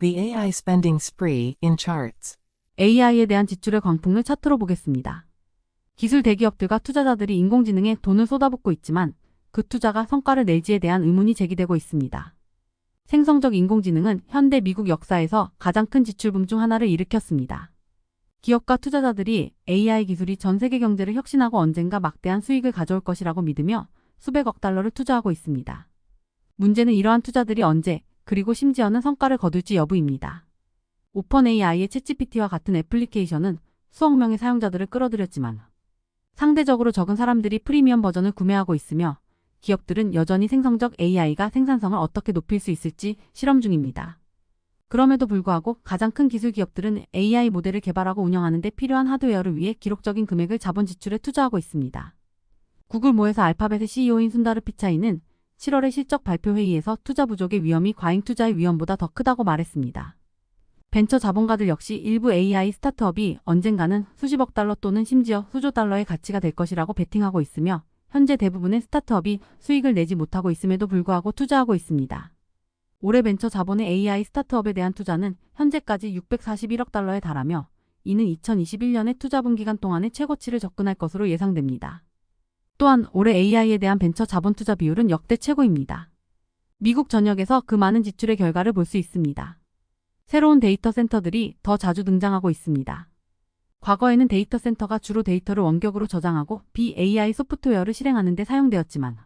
The AI spending spree in charts. AI에 대한 지출의 광풍을 차트로 보겠습니다. 기술 대기업들과 투자자들이 인공지능에 돈을 쏟아붓고 있지만 그 투자가 성과를 낼지에 대한 의문이 제기되고 있습니다. 생성적 인공지능은 현대 미국 역사에서 가장 큰 지출붐 중 하나를 일으켰습니다. 기업과 투자자들이 AI 기술이 전 세계 경제를 혁신하고 언젠가 막대한 수익을 가져올 것이라고 믿으며 수백억 달러를 투자하고 있습니다. 문제는 이러한 투자들이 언제, 그리고 심지어는 성과를 거둘지 여부입니다. 오픈 AI의 챗GPT와 같은 애플리케이션은 수억 명의 사용자들을 끌어들였지만 상대적으로 적은 사람들이 프리미엄 버전을 구매하고 있으며 기업들은 여전히 생성적 AI가 생산성을 어떻게 높일 수 있을지 실험 중입니다. 그럼에도 불구하고 가장 큰 기술 기업들은 AI 모델을 개발하고 운영하는 데 필요한 하드웨어를 위해 기록적인 금액을 자본 지출에 투자하고 있습니다. 구글 모에서 알파벳의 CEO인 순다르 피차이는 7월의 실적 발표 회의에서 투자 부족의 위험이 과잉 투자의 위험보다 더 크다고 말했습니다. 벤처 자본가들 역시 일부 AI 스타트업이 언젠가는 수십억 달러 또는 심지어 수조 달러의 가치가 될 것이라고 베팅하고 있으며 현재 대부분의 스타트업이 수익을 내지 못하고 있음에도 불구하고 투자하고 있습니다. 올해 벤처 자본의 AI 스타트업에 대한 투자는 현재까지 641억 달러에 달하며 이는 2021년의 투자분 기간 동안의 최고치를 접근할 것으로 예상됩니다. 또한 올해 AI에 대한 벤처 자본 투자 비율은 역대 최고입니다. 미국 전역에서 그 많은 지출의 결과를 볼 수 있습니다. 새로운 데이터 센터들이 더 자주 등장하고 있습니다. 과거에는 데이터 센터가 주로 데이터를 원격으로 저장하고 BAI 소프트웨어를 실행하는 데 사용되었지만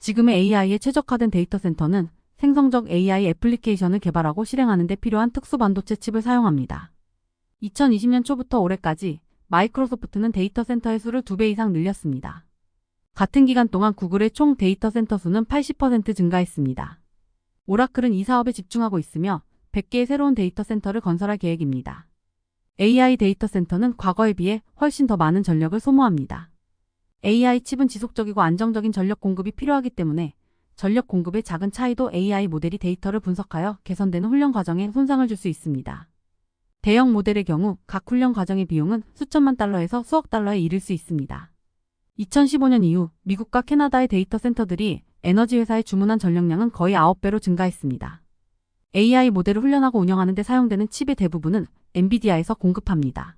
지금의 AI에 최적화된 데이터 센터는 생성적 AI 애플리케이션을 개발하고 실행하는 데 필요한 특수 반도체 칩을 사용합니다. 2020년 초부터 올해까지 마이크로소프트는 데이터 센터의 수를 2배 이상 늘렸습니다. 같은 기간 동안 구글의 총 데이터 센터 수는 80% 증가했습니다. 오라클은 이 사업에 집중하고 있으며 100개의 새로운 데이터 센터를 건설할 계획입니다. AI 데이터 센터는 과거에 비해 훨씬 더 많은 전력을 소모합니다. AI 칩은 지속적이고 안정적인 전력 공급이 필요하기 때문에 전력 공급의 작은 차이도 AI 모델이 데이터를 분석하여 개선되는 훈련 과정에 손상을 줄 수 있습니다. 대형 모델의 경우 각 훈련 과정의 비용은 수천만 달러에서 수억 달러에 이를 수 있습니다. 2015년 이후 미국과 캐나다의 데이터 센터들이 에너지 회사에 주문한 전력량은 거의 9배로 증가했습니다. AI 모델을 훈련하고 운영하는 데 사용되는 칩의 대부분은 엔비디아에서 공급합니다.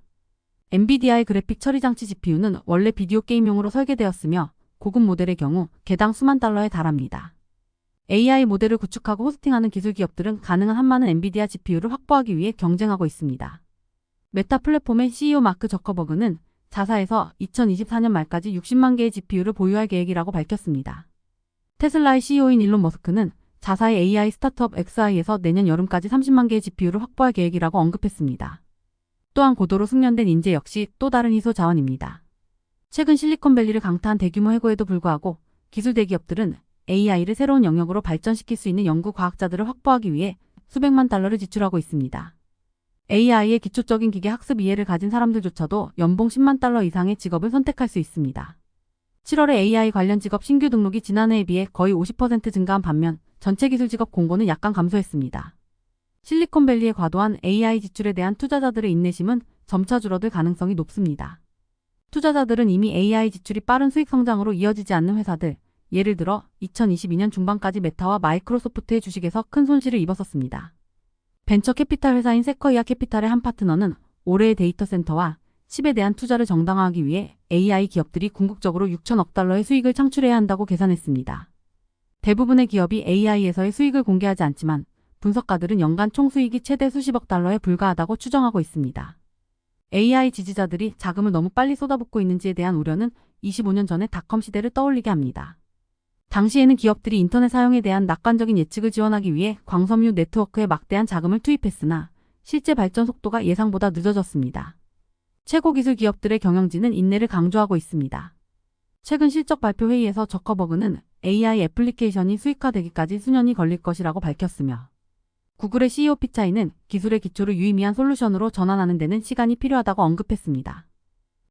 엔비디아의 그래픽 처리 장치 GPU는 원래 비디오 게임용으로 설계되었으며 고급 모델의 경우 개당 수만 달러에 달합니다. AI 모델을 구축하고 호스팅하는 기술 기업들은 가능한 한 많은 엔비디아 GPU를 확보하기 위해 경쟁하고 있습니다. 메타 플랫폼의 CEO 마크 저커버그는 자사에서 2024년 말까지 60만 개의 GPU를 보유할 계획이라고 밝혔습니다. 테슬라의 CEO인 일론 머스크는 자사의 AI 스타트업 XI에서 내년 여름까지 30만 개의 GPU를 확보할 계획이라고 언급했습니다. 또한 고도로 숙련된 인재 역시 또 다른 희소 자원입니다. 최근 실리콘밸리를 강타한 대규모 해고에도 불구하고 기술 대기업들은 AI를 새로운 영역으로 발전시킬 수 있는 연구 과학자들을 확보하기 위해 수백만 달러를 지출하고 있습니다. AI의 기초적인 기계 학습 이해를 가진 사람들조차도 연봉 10만 달러 이상의 직업을 선택할 수 있습니다. 7월에 AI 관련 직업 신규 등록이 지난해에 비해 거의 50% 증가한 반면 전체 기술 직업 공고는 약간 감소했습니다. 실리콘밸리의 과도한 AI 지출에 대한 투자자들의 인내심은 점차 줄어들 가능성이 높습니다. 투자자들은 이미 AI 지출이 빠른 수익 성장으로 이어지지 않는 회사들, 예를 들어 2022년 중반까지 메타와 마이크로소프트의 주식에서 큰 손실을 입었었습니다. 벤처 캐피탈 회사인 세커이아 캐피탈의 한 파트너는 올해의 데이터 센터와 칩에 대한 투자를 정당화하기 위해 AI 기업들이 궁극적으로 6천억 달러의 수익을 창출해야 한다고 계산했습니다. 대부분의 기업이 AI에서의 수익을 공개하지 않지만 분석가들은 연간 총 수익이 최대 수십억 달러에 불과하다고 추정하고 있습니다. AI 지지자들이 자금을 너무 빨리 쏟아붓고 있는지에 대한 우려는 25년 전의 닷컴 시대를 떠올리게 합니다. 당시에는 기업들이 인터넷 사용에 대한 낙관적인 예측을 지원하기 위해 광섬유 네트워크에 막대한 자금을 투입했으나 실제 발전 속도가 예상보다 늦어졌습니다. 최고 기술 기업들의 경영진은 인내를 강조하고 있습니다. 최근 실적 발표 회의에서 저커버그는 AI 애플리케이션이 수익화되기까지 수년이 걸릴 것이라고 밝혔으며 구글의 CEO 피차이는 기술의 기초를 유의미한 솔루션으로 전환하는 데는 시간이 필요하다고 언급했습니다.